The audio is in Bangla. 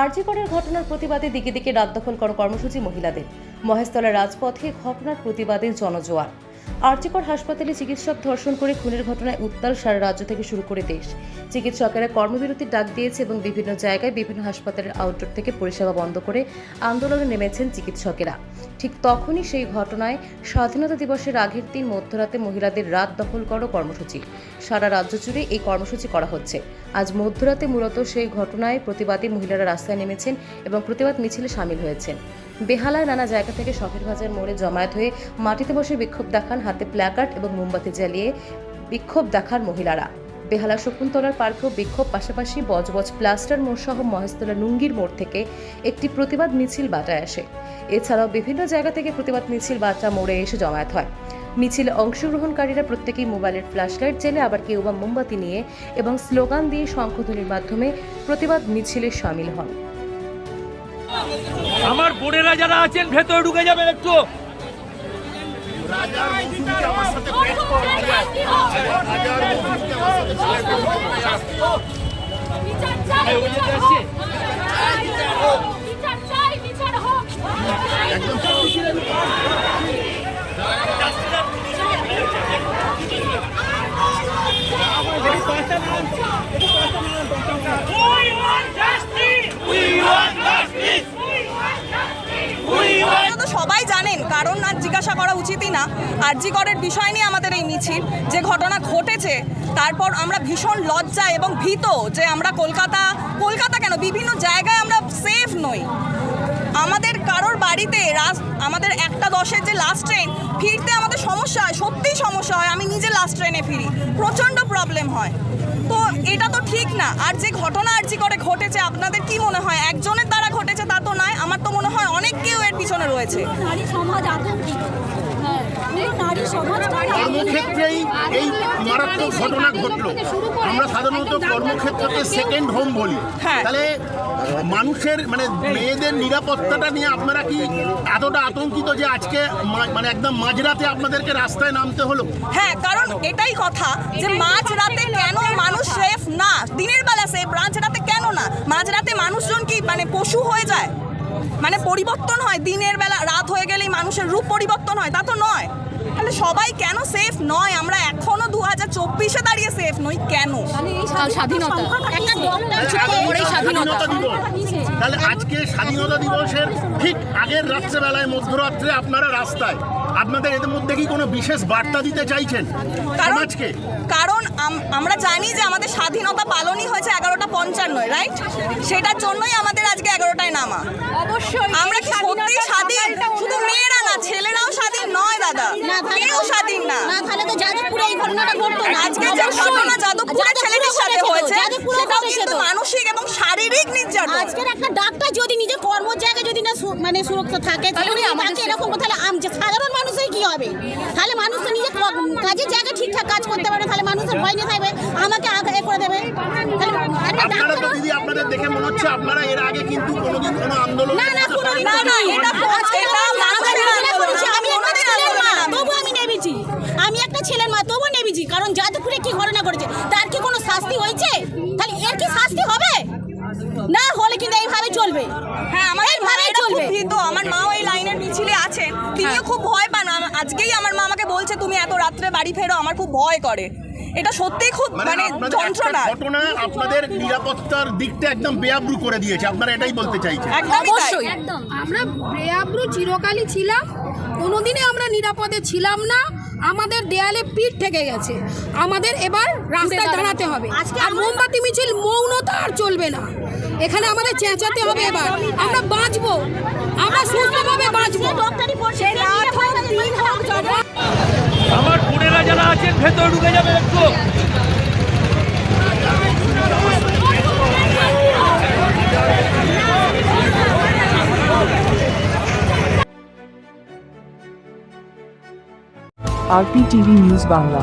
আরজিকরের ঘটনার প্রতিবাদে দিকে দিকে রাত দখল করো কর্মসূচি মহিলাদের। মহেশতলা রাজপথে ঘটনার প্রতিবাদে জনজোয়ার। আরজিকর হাসপাতালে চিকিৎসক ধর্ষণ করে খুনের ঘটনায় উত্তাল সারা রাজ্য থেকে শুরু করে দেশ। চিকিৎসকেরা কর্মবিরতির ডাক দিয়েছে এবং বিভিন্ন জায়গায় বিভিন্ন হাসপাতালের আউটডোর থেকে পরিষেবা বন্ধ করে আন্দোলনে নেমেছেন চিকিৎসকেরা। ঠিক তখনই সেই ঘটনায় স্বাধীনতা দিবসের আগের দিন মধ্যরাতে মহিলাদের রাত দখল করো কর্মসূচি। সারা রাজ্য জুড়ে এই কর্মসূচি করা হচ্ছে। আজ মধ্যরাতে মূলত সেই ঘটনায় প্রতিবাদী মহিলারা রাস্তায় নেমেছেন এবং প্রতিবাদ মিছিলে সামিল হয়েছেন। বেহালায় নানা জায়গা থেকে শখের বাজার মোড়ে জমায়েত হয়ে মাটিতে বসে বিক্ষোভ দেখান হাতে প্ল্যাকার্ড এবং মোমবাতি জ্বালিয়ে বিক্ষোভ দেখান মহিলারা। বেহালা শকুন্তলার পার্কেও বিক্ষোভ, পাশাপাশি বজবজ প্লাস্টার মোড় সহ মহেশতলা নুঙ্গির মোড় থেকে একটি প্রতিবাদ মিছিল বাটায় আসে। এছাড়াও বিভিন্ন জায়গা থেকে প্রতিবাদ মিছিল বাটা মোড়ে এসে জমায়েত হয়। মিছিলে অংশগ্রহণকারীরা প্রত্যেকেই মোবাইলের ফ্ল্যাশ লাইট জেলে আবার কেউ বা মোমবাতি নিয়ে এবং স্লোগান দিয়ে শঙ্খধ্বনির মাধ্যমে প্রতিবাদ মিছিলে সামিল হন। আমার বোনেরা যারা আছেন ভেতরে ঢুকে যাবেন একটু। বিচার কারণ আর জিজ্ঞাসা করা উচিতই না। আরজি করের বিষয় নিয়ে আমাদের এই মিছিল, যে ঘটনা ঘটেছে, তারপর আমরা ভীষণ লজ্জা এবং ভীত যে আমরা কলকাতা কলকাতা কেন? বিভিন্ন জায়গায় আমরা সেফ নই। আমাদের কারোর বাড়িতে আমাদের একটা দশের যে লাস্ট ট্রেন ফিরতে আমাদের সমস্যা হয় সত্যিই সমস্যা হয়, আমি নিজে লাস্ট ট্রেনে ফিরি। প্রচণ্ড প্রবলেম হয়। তো এটা তো ঠিক না। আর যে ঘটনা আরজি করে ঘটেছে, আপনাদের কি মনে হয়? একজনের দ্বারা ঘটেছে তা তো নয়, আমার তো মনে হয় অনেক কেউ পিছনে রয়েছে। নারী সমাজ আতঙ্কিত। হ্যাঁ কর্মক্ষেত্রেই এই মারাত্মক ঘটনা ঘটলো। আমরা সাধারণত কর্মক্ষেত্রকে সেকেন্ড হোম বলি। হ্যাঁ। তাহলে মানুষের মানে মেয়েদের নিরাপত্তাটা নিয়ে আপনারা কি এতটা আতঙ্কিত যে আজকে মা- মানে একদম মাঝরাতে আপনাদেরকে রাস্তায় নামতে হলো? হ্যাঁ কারণ এটাই কথা যে মাঝ রাতে কেন মানুষ সেফ না? দিনের বেলা সেফ মাঝ রাতে কেন না? মাঝ রাতে মানুষজন কি মানে পশু হয়ে যায়? মানে পরিবর্তন হয় দিনের বেলা রাত হয়ে গেলেই মানুষের রূপ পরিবর্তন হয় তা তো নয়। তাহলে সবাই কেন সেফ নয়? আমরা এখনও দু হাজার চব্বিশে দাঁড়িয়ে সেফ নই কেন? স্বাধীনতা একটা দলটা এই স্বাধীনতা তাহলে আজকে স্বাধীনতা দিবসের ঠিক আগের রাত্রেবেলায় মধ্যরাত্রে আপনারা রাস্তায় আপনাদের এদের মধ্যে কি কোনো বিশেষ বার্তা দিতে চাইছেন সমাজকে? কারণ আমরা জানি যে আমাদের স্বাধীনতা পালনই হয়েছে এগারোটা পঞ্চান্নয় রাইট সেটার জন্যই আমাদের আজকে এগারোটায় নামা। অবশ্যই। আমরা কি সত্যি স্বাধীন? শুধু মেয়েরা না ছেলেরাও স্বাধীন নয় দাদা। কেউ স্বাধীন না। তাহলে তো যাদবপুরে এই ঘটনাটা ঘটতো না। আজকে যে ঘটনা যাদবপুরের ছেলেটির সাথে হয়েছে যাদবপুরে সেটাও কিন্তু মানসিক এবং শারীরিক নির্যাতন। আজকের একটা ডাক্তার যদি নিজের কর্ম জায়গায় যদি না মানে সুরক্ষা থাকে তাহলে তাকে এরকম তাহলে কাজের জায়গায় ঠিকঠাক কাজ করতে পারে তাহলে মানুষের ভয় নিয়ে থাকবে আমাকে আগে এ করে দেবে। আপনারা তো দিদি আপনাদের দেখে মনে হচ্ছে আপনারা এর আগে কিন্তু কোনোদিন কোনো আন্দোলন না না কোনো না, না, এটা আজকে এটা মানুষের আন্দোলন। করেছি, আমি একটা ছেলের মা তবু আমি নেমেছি। আমি একটা ছেলের মা তবু নেমেছি। কারণ যাদবপুরে কি ঘটনা করেছে তার কি কোনো শাস্তি হয়েছে? তাহলে এর কি শাস্তি হবে? না হলে কিন্তু এইভাবে চলবে। হ্যাঁ আমাদের এইভাবেই চলবে। ভীত। আমার মাও এই লাইনের মিছিলে আছেন। তিনিও খুব ভয় পান। আজকেই আমার মা তুমি এত রাত্রে বাড়ি ফেরো আমার খুব ভয় করে। এটা সত্যিই খুব মানে মানে যন্ত্রণা। ঘটনা আপনাদের নিরাপত্তার দিকটা একদম বেআব্রু করে দিয়েছে আপনারা এটাই বলতে চাইছেন। একদমই তাই। একদম। আমরা বেআব্রু চিরকালই ছিলাম কোনোদিনে আমরা নিরাপদে ছিলাম না আমাদের দেয়ালে পিঠ থেকে গেছে। আমাদের এবার রাস্তায় দাঁড়াতে হবে। আর মোমবাতি মিছিল মৌনতা আর চলবে না। এখানে আমাদের চেঁচাতে হবে এবার। আমরা বাঁচবো। আমরা সুস্থভাবে বাঁচবো। আমার বোনেরা যারা আছেন ভেতরে ঢুকে যাবে একটু। RPTV news Bangla